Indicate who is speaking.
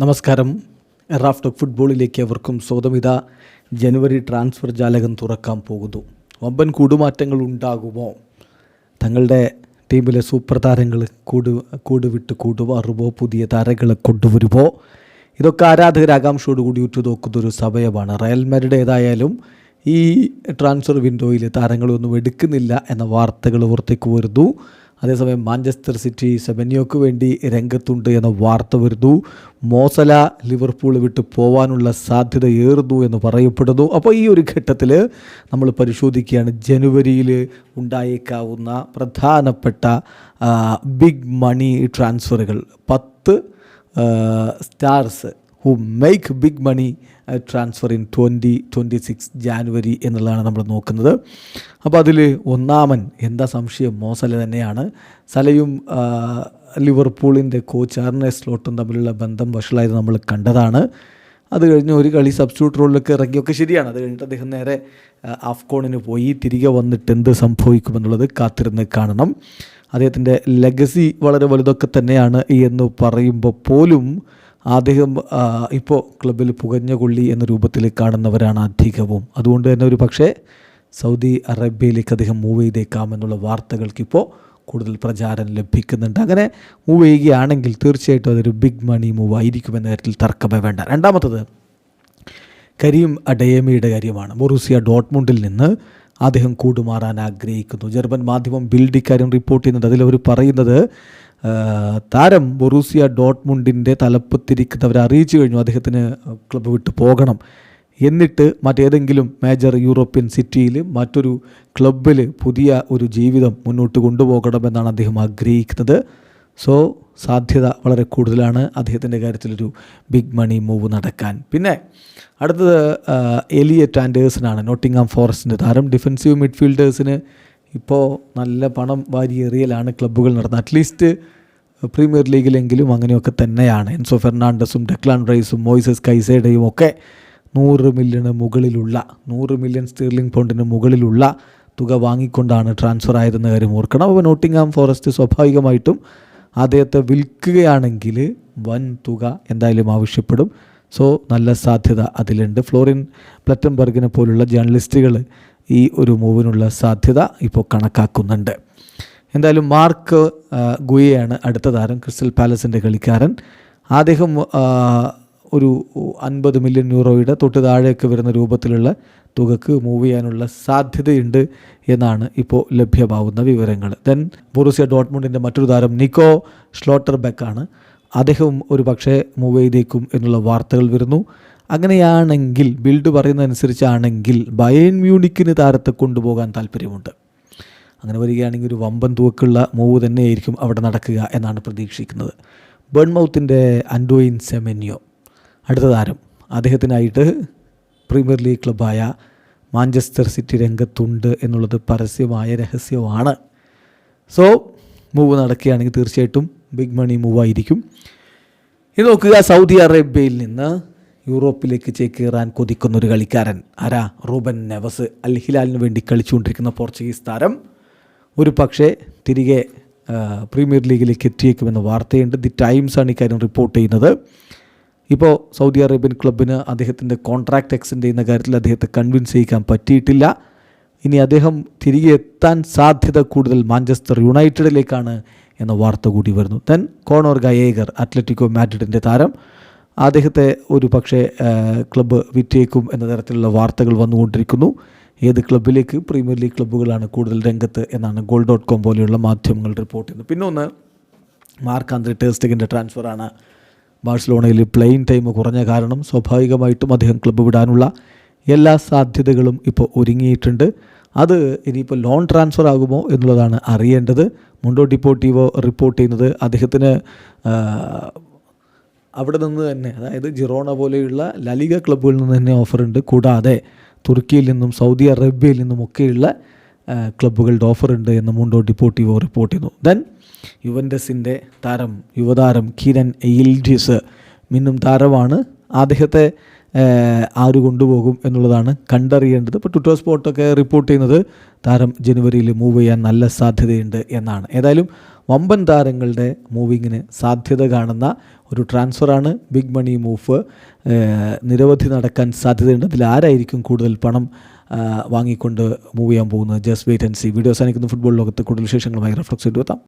Speaker 1: നമസ്കാരം. റാഫ്റ്റർ ഫുട്ബോളിലേക്ക് അവർക്കും സ്വതം ഇതാ ജനുവരി ട്രാൻസ്ഫർ ജാലകം തുറക്കാൻ പോകുന്നു. വമ്പൻ കൂടുമാറ്റങ്ങൾ ഉണ്ടാകുമോ? തങ്ങളുടെ ടീമിലെ സൂപ്പർ താരങ്ങൾ കൂടു കൂടുവിട്ട് കൂടുമാറുമോ പുതിയ താരങ്ങളെ കൊണ്ടുവരുമോ? ഇതൊക്കെ ആരാധകർ കൂടി ഉറ്റുനോക്കുന്നൊരു സമയമാണ്. റയൽ മാഡ്രിഡ് ഏതായാലും ഈ ട്രാൻസ്ഫർ വിൻഡോയിൽ താരങ്ങളൊന്നും എടുക്കുന്നില്ല എന്ന വാർത്തകൾ പുറത്തേക്ക് വരുന്നു. അതേസമയം മാഞ്ചസ്റ്റർ സിറ്റി സെബന്യോക്ക് വേണ്ടി രംഗത്തുണ്ട് എന്ന വാർത്ത വരുന്നു. മോസല ലിവർപൂൾ വിട്ട് പോവാനുള്ള സാധ്യത ഏറുന്നു എന്ന് പറയപ്പെടുന്നു. അപ്പോൾ ഈ ഒരു ഘട്ടത്തിൽ നമ്മൾ പരിശോധിക്കുകയാണ്. ജനുവരിയിൽ ഉണ്ടായേക്കാവുന്ന പ്രധാനപ്പെട്ട ബിഗ് മണി ട്രാൻസ്ഫറുകൾ പത്ത് stars who make big money transfer in twenty twenty six January എന്നുള്ളതാണ് നമ്മൾ നോക്കുന്നത്. അപ്പോൾ അതിൽ ഒന്നാമൻ എന്താ സംശയം? മോസല തന്നെയാണ്. സലയും ലിവർപൂളിന്റെ കോച്ച് ആർണെ സ്ലോട്ടും തമ്മിലുള്ള ബന്ധം വഷളായത് നമ്മൾ കണ്ടതാണ്. അത് കഴിഞ്ഞ് ഒരു കളി സബ്സ്റ്റിറ്റ്യൂട്ട് റോളിലൊക്കെ ഇറങ്ങിയൊക്കെ ശരിയാണ്. അത് കഴിഞ്ഞിട്ട് അദ്ദേഹം നേരെ ആഫ്കോണിന് പോയി. തിരികെ വന്നിട്ട് എന്ത് സംഭവിക്കുമെന്നുള്ളത് കാത്തിരുന്ന് കാണണം. അദ്ദേഹത്തിന്റെ ലെഗസി വളരെ വലുതൊക്കെ തന്നെയാണ് എന്ന് പറയുമ്പോൾ പോലും അദ്ദേഹം ഇപ്പോൾ ക്ലബിൽ പുകഞ്ഞ കൊള്ളി എന്ന രൂപത്തിൽ കാണുന്നവരാണ് അധികവും. അതുകൊണ്ട് തന്നെ ഒരു പക്ഷേ സൗദി അറേബ്യയിലേക്ക് അദ്ദേഹം മൂവ് ചെയ്തേക്കാം എന്നുള്ള വാർത്തകൾക്കിപ്പോൾ കൂടുതൽ പ്രചാരം ലഭിക്കുന്നുണ്ട്. അങ്ങനെ മൂവ് ചെയ്യുകയാണെങ്കിൽ തീർച്ചയായിട്ടും അതൊരു ബിഗ് മണി മൂവ് ആയിരിക്കുമെന്ന കാര്യത്തിൽ തർക്കമേ വേണ്ട. രണ്ടാമത്തത് കരീം അഡയേമിയുടെ കാര്യമാണ്. ബൊറൂസിയ ഡോട്ട്മുണ്ടിൽ നിന്ന് അദ്ദേഹം കൂടുമാറാൻ ആഗ്രഹിക്കുന്നു. ജർമ്മൻ മാധ്യമം ബിൽഡ് ഇക്കാര്യം റിപ്പോർട്ട് ചെയ്യുന്നുണ്ട്. അതിലവർ പറയുന്നത് താരം ബൊറൂസിയ ഡോട്ട്മുണ്ടിന്റെ തലപ്പത്തിരിക്കുന്നവർ അറിയിച്ചു കഴിഞ്ഞു. അദ്ദേഹത്തിന് ക്ലബ്ബ് വിട്ടു പോകണം. എന്നിട്ട് മറ്റേതെങ്കിലും മേജർ യൂറോപ്യൻ സിറ്റിയിൽ മറ്റൊരു ക്ലബിൽ പുതിയ ഒരു ജീവിതം മുന്നോട്ട് കൊണ്ടുപോകണമെന്നാണ് അദ്ദേഹം ആഗ്രഹിക്കുന്നത്. സോ സാധ്യത വളരെ കൂടുതലാണ്. അദ്ദേഹത്തിന്റെ കാര്യത്തിലൊരു ബിഗ് മണി മൂവ് നടക്കാൻ. പിന്നെ അടുത്തത് എലിയറ്റ് ആൻഡേഴ്സനാണ് നോട്ടിങ്ങാം ഫോറസ്റ്റിന്റെ താരം. ഡിഫൻസീവ് മിഡ്ഫീൽഡേഴ്സിന് ഇപ്പോൾ നല്ല പണം വാരിയേറിയലാണ് ക്ലബ്ബുകൾ നടന്നത്. അറ്റ്ലീസ്റ്റ് പ്രീമിയർ ലീഗിലെങ്കിലും അങ്ങനെയൊക്കെ തന്നെയാണ്. എൻസോ ഫെർണാണ്ടസും ഡെക്ലാൻ റൈസും മോയിസസ് കൈസേഡയും ഒക്കെ നൂറ് മില്യണ് മുകളിലുള്ള നൂറ് മില്യൺ സ്റ്റീർലിംഗ് പൗണ്ടിന് മുകളിലുള്ള തുക വാങ്ങിക്കൊണ്ടാണ് ട്രാൻസ്ഫർ ആയതെന്ന കാര്യം ഓർക്കണം. അപ്പോൾ നോട്ടിംഗ്ഹാം ഫോറസ്റ്റ് സ്വാഭാവികമായിട്ടും അദ്ദേഹത്തെ വിൽക്കുകയാണെങ്കിൽ വൻ തുക എന്തായാലും ആവശ്യപ്പെടും. സോ നല്ല സാധ്യത അതിലുണ്ട്. ഫ്ലോറിൻ പ്ലറ്റൻബർഗിനെ പോലുള്ള ജേർണലിസ്റ്റുകൾ ഈ ഒരു മൂവിനുള്ള സാധ്യത ഇപ്പോൾ കണക്കാക്കുന്നുണ്ട്. എന്തായാലും മാർക്ക് ഗുയാണ് അടുത്ത താരം ക്രിസ്റ്റൽ പാലസിന്റെ കളിക്കാരൻ. അദ്ദേഹം ഒരു അൻപത് മില്യൺ യൂറോയുടെ തൊട്ട് താഴെയൊക്കെ വരുന്ന രൂപത്തിലുള്ള തുകക്ക് മൂവ് ചെയ്യാനുള്ള സാധ്യതയുണ്ട് എന്നാണ് ഇപ്പോൾ ലഭ്യമാവുന്ന വിവരങ്ങൾ. ദെൻ ബൊറൂസിയ ഡോട്ട്മുണ്ടിന്റെ മറ്റൊരു താരം നിക്കോ ഷ്ലോട്ടർ ബെക്കാണ് അദ്ദേഹം ഒരു പക്ഷേ മൂവ് ചെയ്തേക്കും എന്നുള്ള വാർത്തകൾ വരുന്നു. അങ്ങനെയാണെങ്കിൽ ബിൽഡ് പറയുന്നതനുസരിച്ചാണെങ്കിൽ ബയൻ മ്യൂണിക്കിന് താരത്തെ കൊണ്ടുപോകാൻ താല്പര്യമുണ്ട്. അങ്ങനെ വരികയാണെങ്കിൽ ഒരു വമ്പൻ തൂക്കുള്ള മൂവ് തന്നെയായിരിക്കും അവിടെ നടക്കുക എന്നാണ് പ്രതീക്ഷിക്കുന്നത്. ബേൺമൗത്തിന്റെ അൻഡോയിൻ സെമെന്യോ അടുത്ത താരം. അദ്ദേഹത്തിനായിട്ട് പ്രീമിയർ ലീഗ് ക്ലബായ മാഞ്ചസ്റ്റർ സിറ്റി രംഗത്തുണ്ട് എന്നുള്ളത് പരസ്യമായ രഹസ്യമാണ്. സോ മൂവ് നടക്കുകയാണെങ്കിൽ തീർച്ചയായിട്ടും ബിഗ് മണി മൂവ് ആയിരിക്കും. ഇത് നോക്കുക സൗദി അറേബ്യയിൽ നിന്ന് യൂറോപ്പിലേക്ക് ചേക്കേറാൻ കൊതിക്കുന്ന ഒരു കളിക്കാരൻ. ആരാ? Reuben Neves. അൽ ഹിലാലിന് വേണ്ടി കളിച്ചുകൊണ്ടിരിക്കുന്ന പോർച്ചുഗീസ് താരം. ഒരു പക്ഷേ തിരികെ പ്രീമിയർ ലീഗിലേക്ക് എത്തിയേക്കുമെന്ന വാർത്തയുണ്ട്. ദി ടൈംസാണ് ഇക്കാര്യം റിപ്പോർട്ട് ചെയ്യുന്നത്. ഇപ്പോൾ സൗദി അറേബ്യൻ ക്ലബിന് അദ്ദേഹത്തിന്റെ കോൺട്രാക്റ്റ് എക്സ്റ്റെൻഡ് ചെയ്യുന്ന കാര്യത്തിൽ അദ്ദേഹത്തെ കൺവിൻസ് ചെയ്യിക്കാൻ പറ്റിയിട്ടില്ല. ഇനി അദ്ദേഹം തിരികെ എത്താൻ സാധ്യത കൂടുതൽ മാഞ്ചസ്റ്റർ യുണൈറ്റഡിലേക്കാണ് എന്ന വാർത്ത കൂടി വരുന്നു. ദെൻ കോണോർ ഗയേഗർ അത്ലറ്റിക്കോ മാഡ്രിഡിന്റെ താരം. അദ്ദേഹത്തെ ഒരു പക്ഷേ ക്ലബ്ബ് വിറ്റേക്കും എന്ന തരത്തിലുള്ള വാർത്തകൾ വന്നുകൊണ്ടിരിക്കുന്നു. ഏത് ക്ലബ്ബിലേക്ക്? പ്രീമിയർ ലീഗ് ക്ലബ്ബുകളാണ് കൂടുതൽ രംഗത്ത് എന്നാണ് ഗോൾ ഡോട്ട് കോം പോലെയുള്ള മാധ്യമങ്ങൾ റിപ്പോർട്ട് ചെയ്യുന്നത്. പിന്നെ ഒന്ന് മാർക്ക് ആന്ത്രി ടേസ്റ്റിങ്ങിന്റെ ട്രാൻസ്ഫറാണ്. ബാഴ്സലോണയിൽ പ്ലെയിൻ ടൈം കുറഞ്ഞ കാരണം സ്വാഭാവികമായിട്ടും അദ്ദേഹം ക്ലബ്ബ് വിടാനുള്ള എല്ലാ സാധ്യതകളും ഇപ്പോൾ ഒരുങ്ങിയിട്ടുണ്ട്. അത് ഇനിയിപ്പോൾ ലോൺ ട്രാൻസ്ഫർ ആകുമോ എന്നുള്ളതാണ് അറിയേണ്ടത്. മുണ്ടോ ഡിപ്പോർട്ടീവോ റിപ്പോർട്ട് ചെയ്യുന്നത് അദ്ദേഹത്തിന് അവിടെ നിന്ന് തന്നെ അതായത് ജിറോണ പോലെയുള്ള ലലിക ക്ലബ്ബുകളിൽ നിന്ന് തന്നെ ഓഫറുണ്ട് കൂടാതെ തുർക്കിയിൽ നിന്നും സൗദി അറേബ്യയിൽ നിന്നും ഒക്കെയുള്ള ക്ലബ്ബുകളുടെ ഓഫറുണ്ട് എന്ന് മുണ്ടോ ഡിപ്പോർട്ടീവോ റിപ്പോർട്ട് ചെയ്യുന്നു. ദെൻ യുവൻഡസിന്റെ താരം യുവതാരം കിരൺ എയിൽഡിസ് മിന്നും താരമാണ്. അദ്ദേഹത്തെ ആര് കൊണ്ടുപോകും എന്നുള്ളതാണ് കണ്ടറിയേണ്ടത്. ഇപ്പോൾ ട്വിറ്റർ സ്പോട്ടൊക്കെ റിപ്പോർട്ട് ചെയ്യുന്നത് താരം ജനുവരിയിൽ മൂവ് ചെയ്യാൻ നല്ല സാധ്യതയുണ്ട് എന്നാണ്. ഏതായാലും വമ്പൻ താരങ്ങളുടെ മൂവിങ്ങിന് സാധ്യത കാണുന്ന ഒരു ട്രാൻസ്ഫറാണ് ബിഗ് മണി മൂവ് നിരവധി നടക്കാൻ സാധ്യതയുണ്ട്. അതിൽ ആരായിരിക്കും കൂടുതൽ പണം വാങ്ങിക്കൊണ്ട് മൂവ് ചെയ്യാൻ പോകുന്നത്? Just wait and see video അവസാനിക്കുന്ന. ഫുട്ബോൾ ലോകത്ത് കൂടുതൽ വിശേഷങ്ങളുമായി റെഫ്ലക്സ് ചെയ്തു എത്താം.